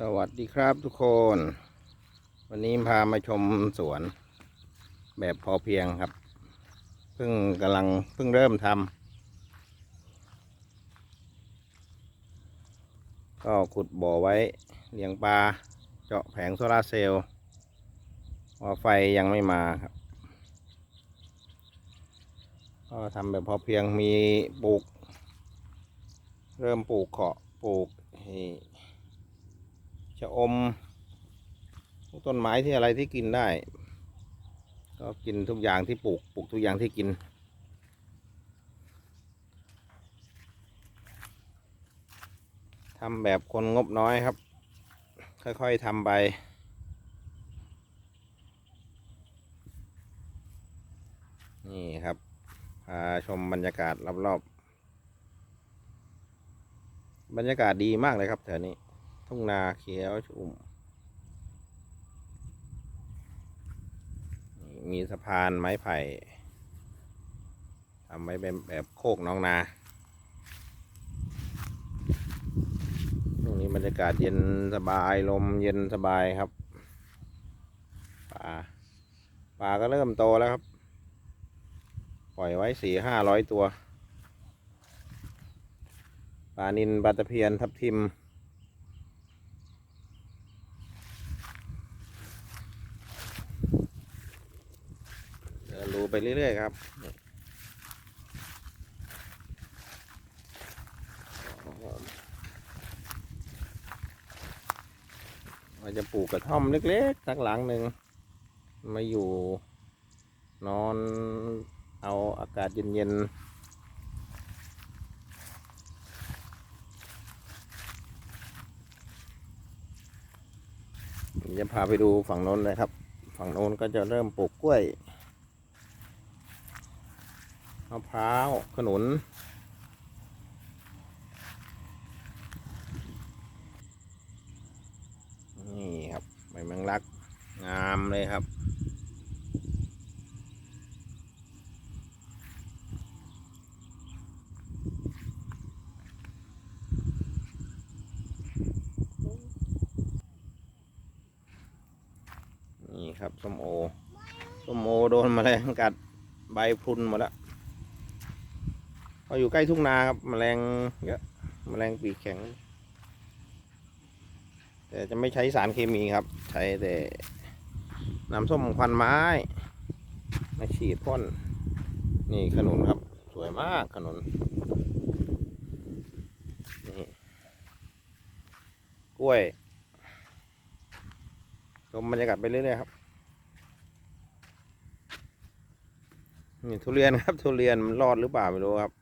สวัสดีครับทุกคน วันนี้พามาชมสวน แบบพอเพียงครับ เพิ่งกำลังเพิ่งเริ่มทำก็ขุดบ่อไว้เลี้ยงปลาเจาะแผงโซลาเซลล์เพราไฟยังไม่มาครับ ก็ทำแบบพอเพียงมีปลูก เริ่มปลูกเขาะปลูกไอ้ ชะอมต้นไม้ที่อะไรที่กินได้ ก็กินทุกอย่างที่ปลูกปลูกทุกอย่างที่กิน ทำแบบคนงบน้อยครับ ค่อยๆทำไปนี่ครับพาชมบรรยากาศรอบๆบรรยากาศดีมากเลยครับแถวนี้ ทุ่งนาเขียวชุ่มมีสะพานไม้ไผ่ทำไว้เป็นแบบโคกน้องนาตรงนี้บรรยากาศเย็นสบายลมเย็นสบายครับปลาปลาก็เริ่มโตแล้วครับ ปล่อยไว้สี่ห้าร้อยตัวปลานินปลาตะเพียนทับทิม เดูไปเรื่อย ๆ ครับเราจะปลูกกระท่อมเล็กๆสักหลังหนึ่งมาอยู่นอนเอาอากาศเย็นๆจะพาไปดูฝั่งโน้นเลยครับ ฝั่งโน้นก็จะเริ่มปลูกกล้วยะพร้าว ขนุน นี่ครับ ใบแมงลัก งามเลยครับนี่ครับส้มโอส้มโอโดนแมลงกัดใบพรุนหมดแล้ว เขาอยู่ใกล้ทุ่งนาครับแมลงเยอะแมลงปีกแข็ง แต่จะไม่ใช้สารเคมีครับ ใช้แต่น้ำส้มควันไม้มาฉีดพ่น นี่ขนุนครับ สวยมากขนุนนี่กล้วยชมบรรยากาศไปเรื่อยๆครับนี่ทุเรียนครับทุเรียนมันรอดหรือเปล่าไม่รู้ครับ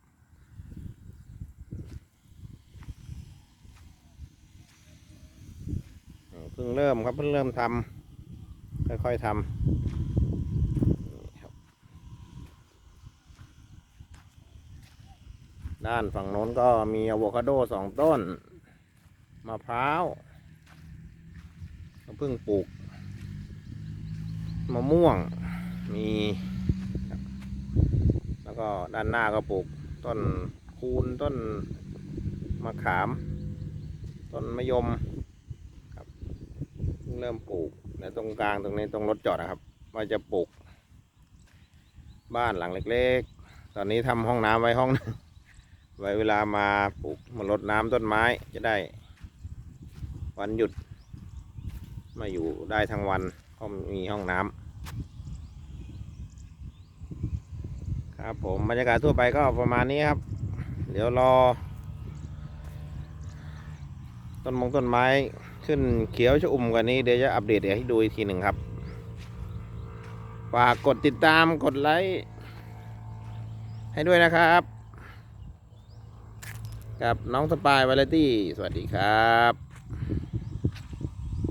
เพิ่งเริ่มครับเพิ่งเริ่มทำค่อยๆทำครับด้านฝั่งโน้นก็มีอะโวคาโดสองต้นมะพร้าวเพิ่งปลูกมะม่วงมีแล้วก็ด้านหน้าก็ปลูกต้นคูนต้นมะขาม ต้นมะยม เริ่มปลูกแล้วตรงกลางตรงนี้ตรงรถจอดนะครับ ว่าจะปลูก บ้านหลังเล็กๆ ตอนนี้ทำห้องน้ำไว้ห้องนึงไว้เวลามาปลูกมารดน้ำต้นไม้จะได้ วันหยุด มาอยู่ได้ทั้งวันเพราะมีห้องน้ำครับผมบรรยากาศทั่วไปก็ประมาณนี้ครับ เดี๋ยวรอ ต้นมงต้นไม้ขึ้นเขียวชอุ่มกว่านี้เดี๋ยวจะอัปเดตให้ดูอีกทีหนึ่งครับฝากกดติดตามกดไลค์ให้ด้วยนะครับ กับน้องสปายวาเลตี้สวัสดีครับ